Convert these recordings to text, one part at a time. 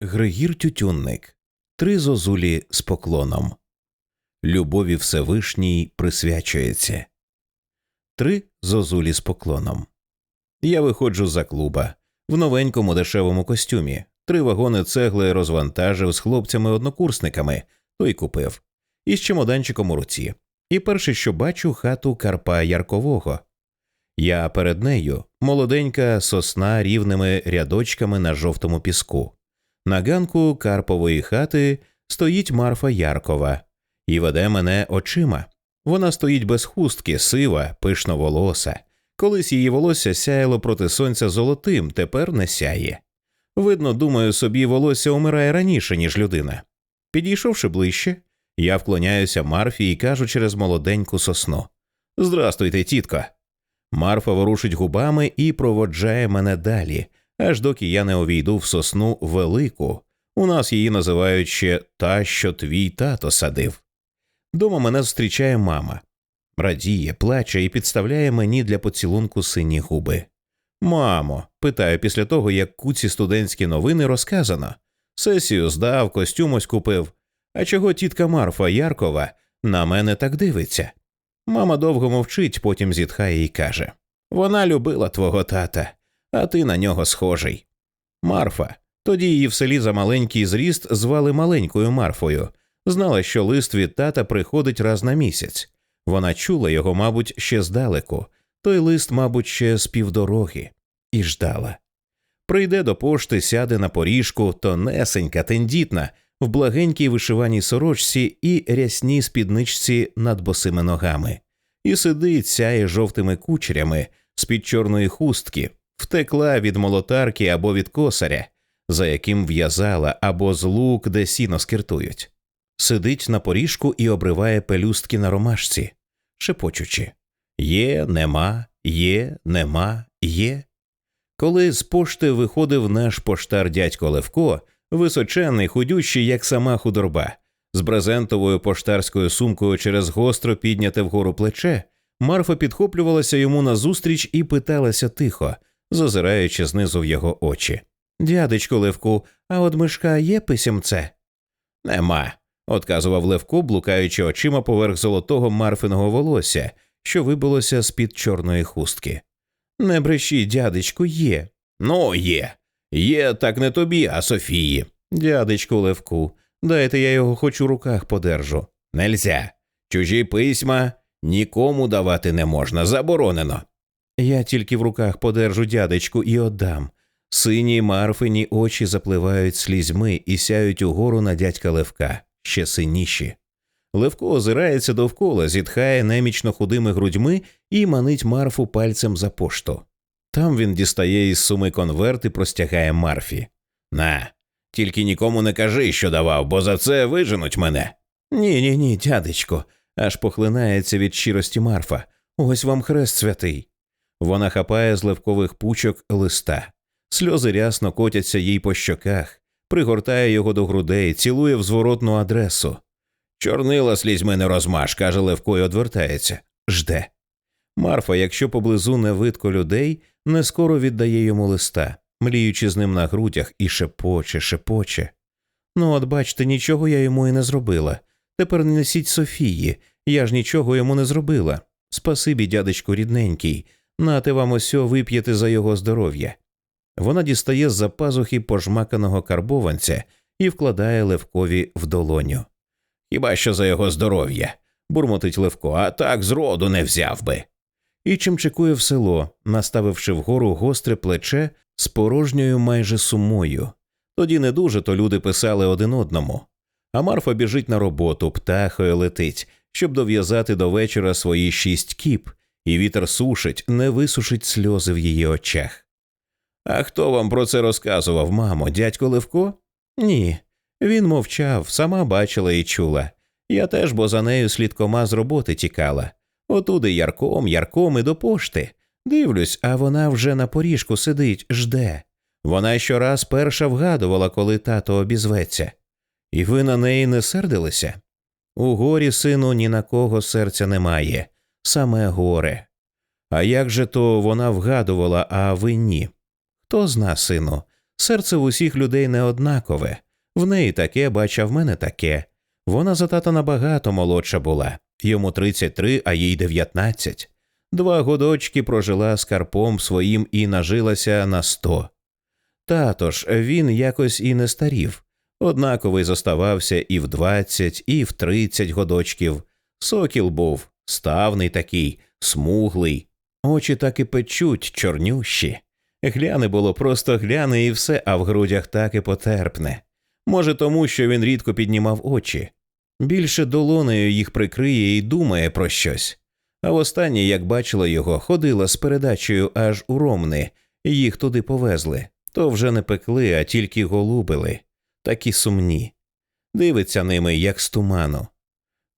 Григір Тютюнник Три зозулі з поклоном. Любові Всевишній присвячується. Три зозулі з поклоном. Я виходжу за клуба в новенькому дешевому костюмі. Три вагони цегли розвантажив з хлопцями-однокурсниками, той купив, із чемоданчиком у руці. І перше, що бачу, хату Карпа Яркового. Я перед нею молоденька сосна рівними рядочками на жовтому піску. На ганку Карпової хати стоїть Марфа Яркова і веде мене очима. Вона стоїть без хустки, сива, пишноволоса. Колись її волосся сяяло проти сонця золотим, тепер не сяє. Видно, думаю, собі волосся умирає раніше, ніж людина. Підійшовши ближче, я вклоняюся Марфі і кажу через молоденьку сосну Здрастуйте, тітко. Марфа ворушить губами і проводжає мене далі, аж доки я не увійду в сосну велику. У нас її називають ще та, що твій тато садив. Дома мене зустрічає мама. Радіє, плаче і підставляє мені для поцілунку сині губи. Мамо, питаю після того, як куці студентські новини розказано. Сесію здав, костюм ось купив. А чого тітка Марфа Яркова на мене так дивиться? Мама довго мовчить, потім зітхає і каже Вона любила твого тата а ти на нього схожий. Марфа. Тоді її в селі за маленький зріст звали маленькою Марфою, знала, що лист від тата приходить раз на місяць. Вона чула його, мабуть, ще здалеку, той лист, мабуть, ще з півдороги, і ждала. Прийде до пошти, сяде на поріжку, тонесенька, тендітна, в благенькій вишиваній сорочці і рясній спідничці над босими ногами, і сидить, сяє жовтими кучерями з під чорної хустки, втекла від молотарки або від косаря, за яким в'язала, або з лук, де сіно скиртують, сидить на поріжку і обриває пелюстки на ромашці, шепочучи Є, нема, є, нема, є. Коли з пошти виходив наш поштар дядько Левко, височенний, худющий, як сама худорба, з брезентовою поштарською сумкою через гостро підняте вгору плече, Марфа підхоплювалася йому назустріч і питалася тихо, зазираючи знизу в його очі. Дядечко Левку, а от мишка є писямце? Нема, отказував Левко, блукаючи очима поверх золотого марфиного волосся, що вибилося з під чорної хустки. Не бреші, дядечку, є. Ну, є. Є, так не тобі, а Софії. Дядечку Левку, дайте я його хоч у руках подержу. Нельзя. Чужі письма нікому давати не можна, заборонено. Я тільки в руках подержу дядечку і отдам. Сині марфині очі запливають слізьми і сяють угору на дядька Левка, ще синіші. Левко озирається довкола, зітхає немічно худими грудьми і манить марфу пальцем за пошту. Там він дістає із суми конверт і простягає марфі. На, тільки нікому не кажи, що давав, бо за це виженуть мене. Ні, ні, ні, дядечко, аж похлинається від щирості марфа. Ось вам хрест святий. Вона хапає з левкових пучок листа, сльози рясно котяться їй по щоках, пригортає його до грудей, цілує в зворотну адресу. Чорнила слізьми не розмаш, каже Левко і одвертається. Жде. Марфа, якщо поблизу не видко людей, не скоро віддає йому листа, мліючи з ним на грудях, і шепоче, шепоче. Ну, от бачите, нічого я йому і не зробила. Тепер не несіть Софії, я ж нічого йому не зробила. Спасибі, дядечку рідненький. Нате вам осьо вип'єте за його здоров'я. Вона дістає з за пазухи пожмаканого карбованця і вкладає Левкові в долоню. Хіба що за його здоров'я, бурмотить Левко, а так зроду не взяв би. І чимчикує в село, наставивши вгору гостре плече з порожньою майже сумою. Тоді не дуже то люди писали один одному. А Марфа біжить на роботу, птахою летить, щоб дов'язати до вечора свої шість кіп, і вітер сушить, не висушить сльози в її очах. А хто вам про це розказував, мамо, дядько Левко? Ні. Він мовчав, сама бачила і чула. Я теж, бо за нею слідкома з роботи тікала. Отуди ярком, ярком і до пошти. Дивлюсь, а вона вже на поріжку сидить, жде. Вона щораз перша вгадувала, коли тато обізветься. І ви на неї не сердилися? У горі, сину, ні на кого серця немає саме горе. А як же то вона вгадувала, а ви ні? Хто зна, сину, Серце в усіх людей не однакове. В неї таке, бач, а в мене таке. Вона за тата набагато молодша була. Йому 33, а їй 19. Два годочки прожила з Карпом своїм і нажилася на 100. Тато ж він якось і не старів. Однаковий зоставався і в 20, і в 30 годочків. Сокіл був ставний такий, смуглий, очі так і печуть, чорнющі. Гляне було просто гляне і все, а в грудях так і потерпне. Може, тому що він рідко піднімав очі. Більше долонею їх прикриє і думає про щось. А востаннє, як бачила його, ходила з передачею аж у Ромни, їх туди повезли. То вже не пекли, а тільки голубили, такі сумні. Дивиться ними, як з туману.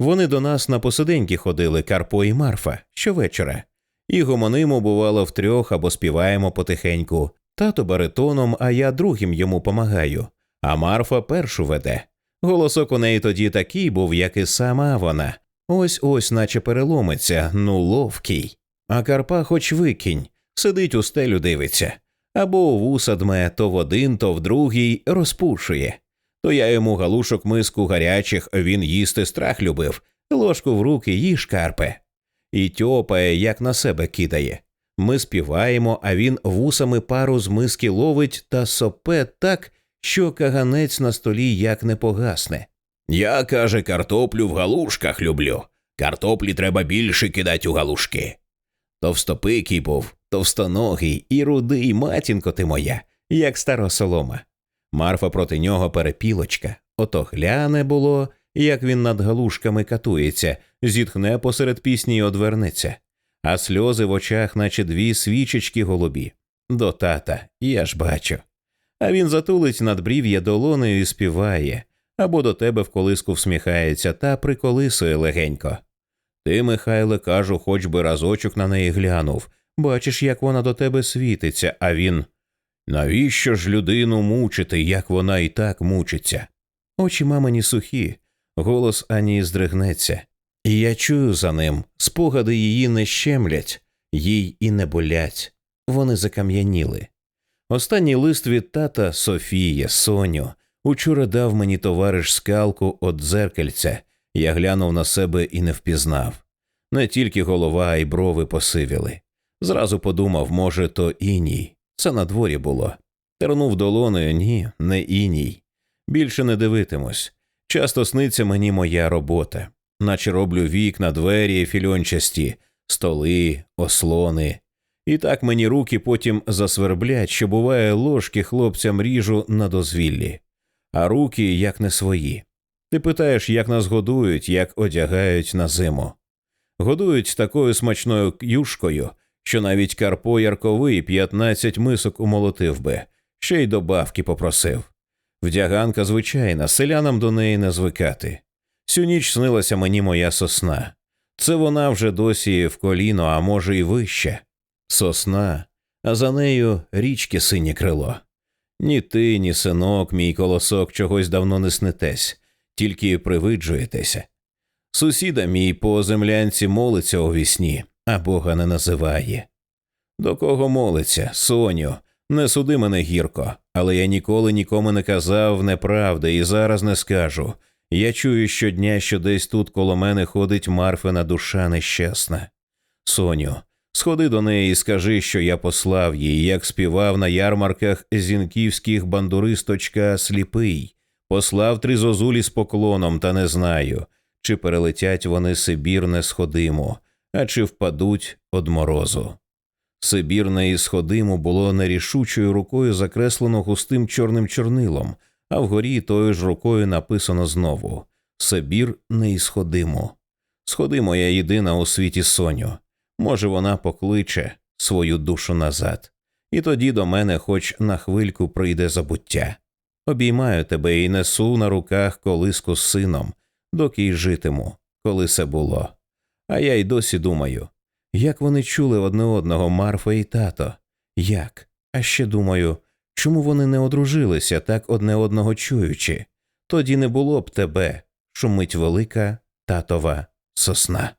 Вони до нас на посиденьки ходили Карпо і Марфа щовечора, і гомонимо, бувало, втрьох або співаємо потихеньку. Тато баритоном, а я другим йому помагаю, а Марфа першу веде. Голосок у неї тоді такий був, як і сама вона. Ось ось, наче переломиться, ну ловкий. А Карпа хоч викинь, сидить у стелю дивиться. Або у вуса дме то в один, то в другий розпушує. То я йому галушок миску гарячих, він їсти страх любив, ложку в руки їж карпе. І тьопає, як на себе кидає. Ми співаємо, а він вусами пару з миски ловить та сопе так, що каганець на столі як не погасне. Я, каже, картоплю в галушках люблю. Картоплі треба більше кидать у галушки. Товстопикий був, товстоногий і рудий, матінко ти моя, як стара солома. Марфа проти нього перепілочка. Ото гляне було, як він над галушками катується, зітхне посеред пісні й одвернеться, а сльози в очах, наче дві свічечки голубі. До тата, я ж бачу. А він затулить надбрів'я долонею і співає, або до тебе в колиску всміхається та приколисує легенько. Ти, Михайле, кажу, хоч би разочок на неї глянув. Бачиш, як вона до тебе світиться, а він. Навіщо ж людину мучити, як вона і так мучиться? Очі мамині сухі, голос ані здригнеться. І я чую за ним, спогади її не щемлять, їй і не болять. Вони закам'яніли. Останній лист від тата Софія, Соню, учора дав мені товариш скалку от дзеркальця. Я глянув на себе і не впізнав. Не тільки голова, а й брови посивіли. Зразу подумав, може, то іній. Це на дворі було. Тернув долоною, ні, не іній. Більше не дивитимусь. Часто сниться мені моя робота, наче роблю вікна, двері, фільончасті, столи, ослони. І так мені руки потім засверблять, що буває ложки хлопцям ріжу на дозвіллі, а руки як не свої. Ти питаєш, як нас годують, як одягають на зиму. Годують такою смачною юшкою, що навіть Карпо Ярковий 15 мисок умолотив би, ще й добавки попросив. Вдяганка звичайна, селянам до неї не звикати. Всю ніч снилася мені моя сосна. Це вона вже досі в коліно, а може, і вище. Сосна, а за нею річки синє крило. Ні ти, ні синок, мій колосок чогось давно не снитесь, тільки привиджуєтеся. Сусіда мій по землянці молиться у вісні, а Бога не називає. До кого молиться, Соню, не суди мене гірко, але я ніколи нікому не казав неправди і зараз не скажу. Я чую щодня, що десь тут коло мене ходить Марфина душа нещасна. Соню, сходи до неї і скажи, що я послав їй, як співав на ярмарках зінківських бандуристочка сліпий, послав три зозулі з поклоном, та не знаю, чи перелетять вони Сибір несходимо, а чи впадуть од морозу. Сибір неісходимо було нерішучою рукою закреслено густим чорним чорнилом, а вгорі тою ж рукою написано знову Сибір неісходимо. Сходи моя єдина у світі Соню. Може, вона покличе свою душу назад, і тоді до мене хоч на хвильку прийде забуття. Обіймаю тебе і несу на руках колиску з сином, доки й житиму, коли це було. А я й досі думаю, як вони чули одне одного Марфа і тато, як? А ще думаю, чому вони не одружилися так одне одного чуючи? Тоді не було б тебе, шумить велика татова сосна.